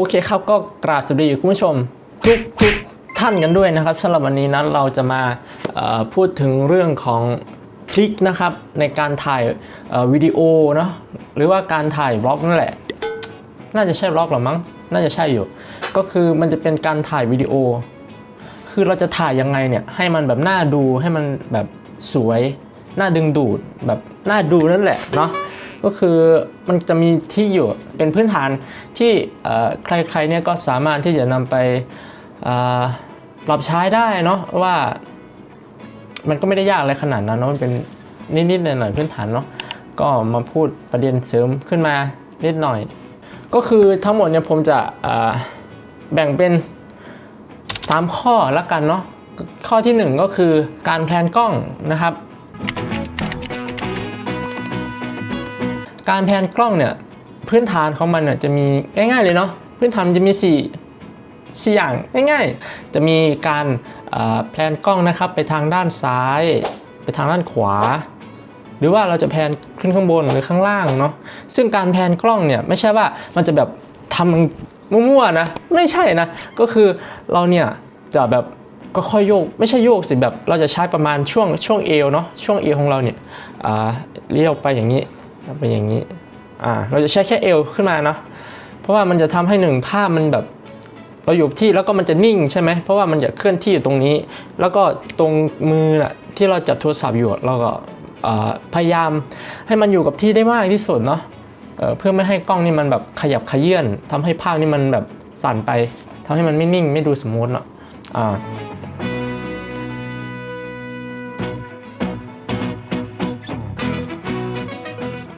โอเคครับก็กราบสวัสดีคุณผู้ชมทุกทุกท่านกันด้วยนะครับสำหรับวันนี้นั้นเราจะมาพูดถึงเรื่องของทริคนะครับในการถ่ายวิดีโอเนาะหรือว่าการถ่ายบล็อกนั่นแหละ น่าจะใช่บล็อกหรอมั้งน่าจะใช่อยู่ ก็คือมันจะเป็นการถ่ายวิดีโอ คือเราจะถ่ายยังไงเนี่ยให้มันแบบน่าดูให้มันแบบสวยน่าดึงดูดแบบน่าดูนั่นแหละเนาะ ก็คือมันจะมีที่อยู่เป็นพื้นฐานที่ใครๆเนี่ยก็สามารถที่จะนำไปปรับใช้ได้เนาะว่ามันก็ไม่ได้ยากอะไรขนาดนั้นเนาะมันเป็นนิดๆหน่อยๆพื้นฐานเนาะก็มาพูดประเด็นเสริมขึ้นมานิดหน่อย ก็คือทั้งหมดเนี่ยผมจะแบ่งเป็น 3 ข้อละกันเนาะข้อที่ 1 ก็คือการแพลนกล้องนะครับ การแพนกล้องเนี่ยพื้นฐานของมันเนี่ยจะมีง่าย ๆเลยเนาะพื้นฐานมันจะมี4 4อย่างง่ายๆ จะมีการแพลนกล้องนะครับไปทางด้านซ้าย ไปทางด้านขวา หรือว่าเราจะแพนขึ้นข้างบนหรือข้างล่างเนาะซึ่งการแพนกล้องเนี่ยไม่ใช่ว่ามันจะแบบทำมั่วๆนะไม่ใช่นะก็คือเราเนี่ยจะแบบก็ค่อยโยกไม่ใช่โยกสิแบบเราจะใช้ประมาณช่วงช่วงเอวเนาะช่วงเอวของเราเนี่ยเลี้ยวไปอย่างนี้ ไปอย่างนี้อ่าเราจะใช้แค่เอวขึ้นมาเนาะเพราะว่ามันจะทำให้หนึ่งภาพมันแบบเราอยู่ที่แล้วก็มันจะนิ่งใช่ไหมเพราะว่ามันจะเคลื่อนที่อยู่ตรงนี้ แล้วก็ตรงมือน่ะที่เราจับโทรศัพท์อยู่เราก็พยายามให้มันอยู่กับที่ได้มากที่สุดเนาะเเพื่อไม่ให้กล้องนี่มันแบบขยับขยื่นทำให้ภาพนี่มันแบบสั่นไปทำให้มันไม่นิ่งไม่ดูสมูทเนาะอ่า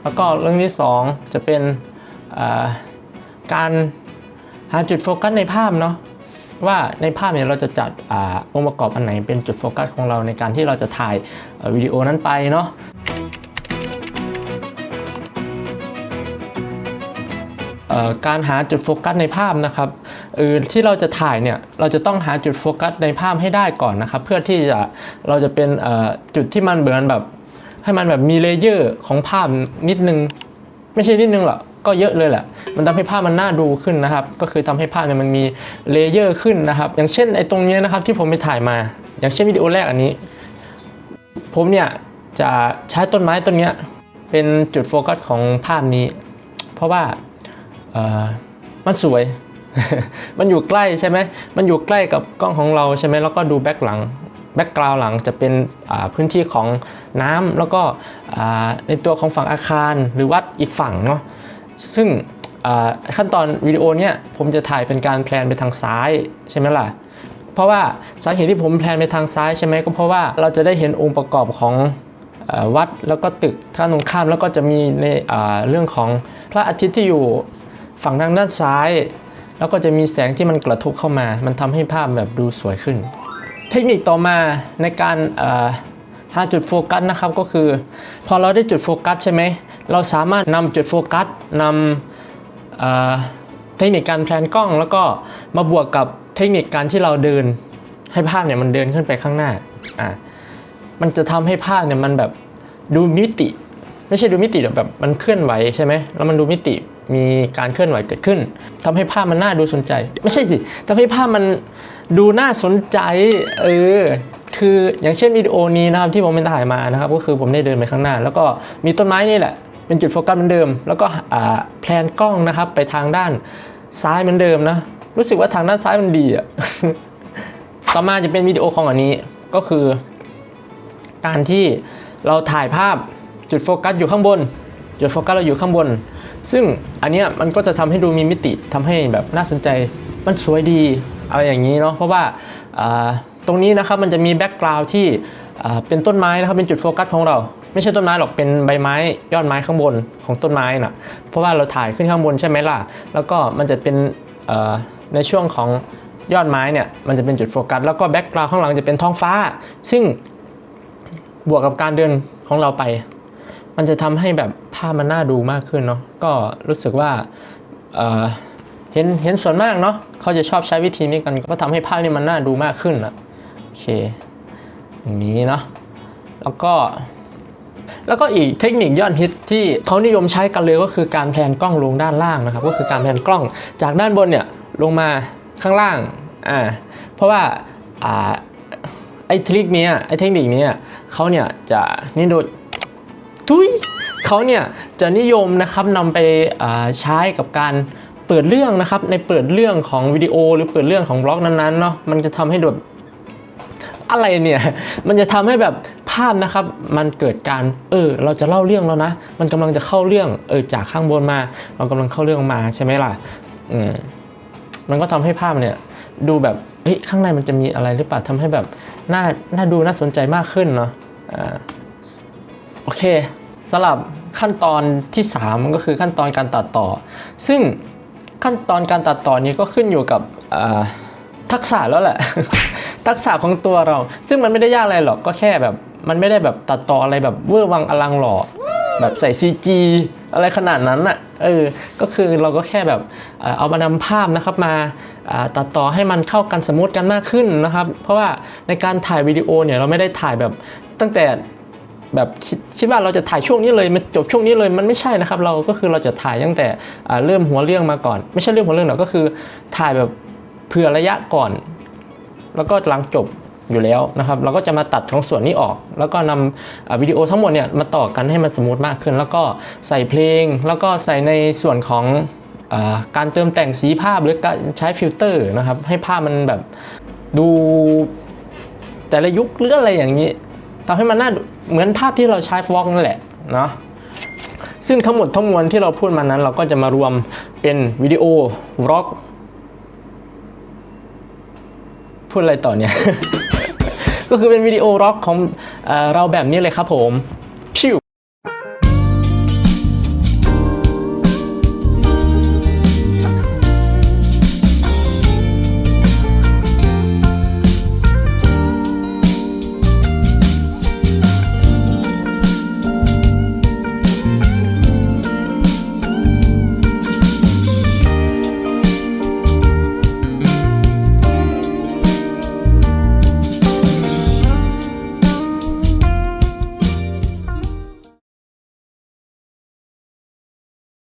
แล้วก็เรื่องที่สองจะเป็นการหาจุดโฟกัสในภาพเนาะว่าในภาพเนี่ยเราจะจัดอองค์ประกอบอันไหนเป็นจุดโฟกัสของเราในการที่เราจะถ่ายวิดีโอนั้นไปเนาะการหาจุดโฟกัสในภาพนะครับเออที่เราจะถ่ายเนี่ยเราจะต้องหาจุดโฟกัสในภาพให้ได้ก่อนนะครับ เพื่อที่จะเราจะเป็นจุดที่มันเหมือนแบบ ให้มันแบบมีเลเยอร์ของภาพนิดนึง ไม่ใช่นิดนึงหรอกก็เยอะเลยแหละ มันทำให้ภาพมันน่าดูขึ้นนะครับ ก็คือทำให้ภาพเนี่ยมันมีเลเยอร์ขึ้นนะครับ อย่างเช่นไอ้ตรงเนี้ยนะครับที่ผมไปถ่ายมา อย่างเช่นวิดีโอแรกอันนี้ ผมเนี่ยจะใช้ต้นไม้ต้นเนี้ยเป็นจุดโฟกัสของภาพนี้ เพราะว่าเออมันสวย มันอยู่ใกล้ใช่ไหมมันอยู่ใกล้กับกล้องของเราใช่ไหมแล้วก็ดูแบ็คหลัง แบ็กกราวหลังจะเป็นพื้นที่ของน้ำแล้วก็ในตัวของฝั่งอาคารหรือวัดอีกฝั่งเนาะซึ่งขั้นตอนวิดีโอเนี้ยผมจะถ่ายเป็นการแพลนไปทางซ้ายใช่ไหมล่ะเพราะว่าสาเหตุที่ผมแพลนไปทางซ้ายใช่ไหมก็เพราะว่าเราจะได้เห็นองค์ประกอบของอวัดแล้วก็ตึกท่างตรงข้ามแล้วก็จะมีในเรื่องของพระอาทิตย์ที่อยู่ฝั่งทางด้านซ้าย แล้วก็จะมีแสงที่มันกระทบเข้ามา มันทำให้ภาพแบบดูสวยขึ้น เทคนิคต่อมาในการหาจุดโฟกัสนะครับก็คือ พอเราได้จุดโฟกัสใช่ไหมเราสามารถนำจุดโฟกัสนำเทคนิคการแพลนกล้อง แล้วก็มาบวกกับเทคนิคการที่เราเดินให้ภาพเนี่ยมันเดินขึ้นไปข้างหน้าอะมันจะทำให้ภาพเนี่ยมันแบบดูมิติ ไม่ใช่ดูมิติแบบมันเคลื่อนไหวใช่ไหมแล้วมันดูมิติ มีการเคลื่อนไหวเกิดขึ้นทำให้ภาพมันน่าดูสนใจ ไม่ใช่สิทำให้ภาพมันดูน่าสนใจเออคืออย่างเช่นวิดีโอนี้นะครับที่ผมเป็นถ่ายมานะครับ ก็คือผมได้เดินไปข้างหน้า แล้วก็มีต้นไม้นี่แหละ เป็นจุดโฟกัสเหมือนเดิม แล้วก็อ่าแพลนกล้องนะครับ ไปทางด้านซ้ายเหมือนเดิมนะรู้สึกว่าทางด้านซ้ายมันดีอะต่อมาจะเป็นวิดีโอของอันนี้ก็คือ การที่เราถ่ายภาพจุดโฟกัสอยู่ข้างบน จุดโฟกัสเราอยู่ข้างบน ซึ่งอันเนี้ยมันก็จะทำให้ดูมีมิติทำให้แบบน่าสนใจมันสวยดีอะไรอย่างนี้เนาะเพราะว่าตรงนี้นะครับมันจะมีแบ็กกราวด์ที่เป็นต้นไม้นะครับเป็นจุดโฟกัสของเรา ไม่ใช่ต้นไม้หรอกเป็นใบไม้ยอดไม้ข้างบนของต้นไม้น่ะเพราะว่าเราถ่ายขึ้นข้างบนใช่ไหมล่ะแล้วก็มันจะเป็นในช่วงของยอดไม้เนี่ยมันจะเป็นจุดโฟกัสแล้วก็แบ็กกราวด์ข้างหลังจะเป็นท้องฟ้า ซึ่งบวกกับการเดินของเราไป มันจะทำให้แบบภาพมันน่าดูมากขึ้นเนาะก็รู้สึกว่าเเห็นเห็นส่วนมากเนาะเขาจะชอบใช้วิธีนี้กัน ก็ทำให้ภาพนี่มันน่าดูมากขึ้นอะโอเคอย่างนี้เนาะแล้วก็ แล้วก็อีกเทคนิคยอดฮิตที่เขานิยมใช้กันเลยก็คือการแพลนกล้องลงด้านล่างนะครับ ก็คือการแพลนกล้องจากด้านบนเนี่ยลงมาข้างล่างอ่าเพราะว่าอ่าไอ้ทริคนี้ไอ้เทคนิคนี้เขาเนี่ยจะนี่ดย ทุยเขาเนี่ยจะนิยมนะครับนำไปใช้กับการเปิดเรื่องนะครับในเปิดเรื่องของวิดีโอ หรือเปิดเรื่องของบล็อกนั้นๆเนาะมันจะทำให้แบบอะไรเนี่ยมันจะทำให้แบบภาพนะครับ มันเกิดการเออเราจะเล่าเรื่องแล้วนะ มันกำลังจะเข้าเรื่องเออจากข้างบนมา เรากำลังเข้าเรื่องมาใช่ไหมล่ะอืมมันก็ทำให้ภาพเนี่ยดูแบบเฮ้ยข้างในมันจะมีอะไรหรือเปล่าทำให้แบบน่าน่าดูน่าสนใจมากขึ้นเนาะอ่าโอเค สำหรับขั้นตอนที่ 3 ก็คือขั้นตอนการตัดต่อ ซึ่งขั้นตอนการตัดต่อนี้ก็ขึ้นอยู่กับทักษะแล้วแหละ ทักษะของตัวเรา ซึ่งมันไม่ได้ยากอะไรหรอกก็แค่แบบ มันไม่ได้แบบตัดต่ออะไรแบบเวอร์วังอลังหล่อแบบใส่ CG อะไรขนาดนั้นอะเออก็คือเราก็แค่แบบเอามานำภาพนะครับมาอ่าตัดต่อให้มันเข้ากันสมูทกันมากขึ้นนะครับ เพราะว่าในการถ่ายวิดีโอเนี่ยเราไม่ได้ถ่ายแบบตั้งแต่ แบบคิดคิดว่าเราจะถ่ายช่วงนี้เลยมันจบช่วงนี้เลยมันไม่ใช่นะครับ เราก็คือเราจะถ่ายตั้งแต่เริ่มหัวเรื่องมาก่อน ไม่ใช่เรื่องหัวเรื่องหรอกก็คือถ่ายแบบเผื่อระยะก่อน แล้วก็หลังจบอยู่แล้วนะครับ เราก็จะมาตัดของส่วนนี้ออก แล้วก็นำวิดีโอทั้งหมดเนี่ยมาต่อกันให้มันสมูทมากขึ้น แล้วก็ใส่เพลง แล้วก็ใส่ในส่วนของอการเติมแต่งสีภาพหรือการใช้ฟิลเตอร์นะครับ ให้ภาพมันแบบดูแต่ละยุคหรืออะไรอย่างนี้ ทำให้มันน่าเหมือนภาพที่เราใช้ฟอกนั่นแหละเนาะซึ่งทั้งหมดทั้งมวลที่เราพูดมานั้น เราก็จะมารวมเป็นวิดีโอวล็อกพูดอะไรต่อเนี่ย ก็คือเป็นวิดีโอร็อกของเราแบบนี้เลยครับผมพิว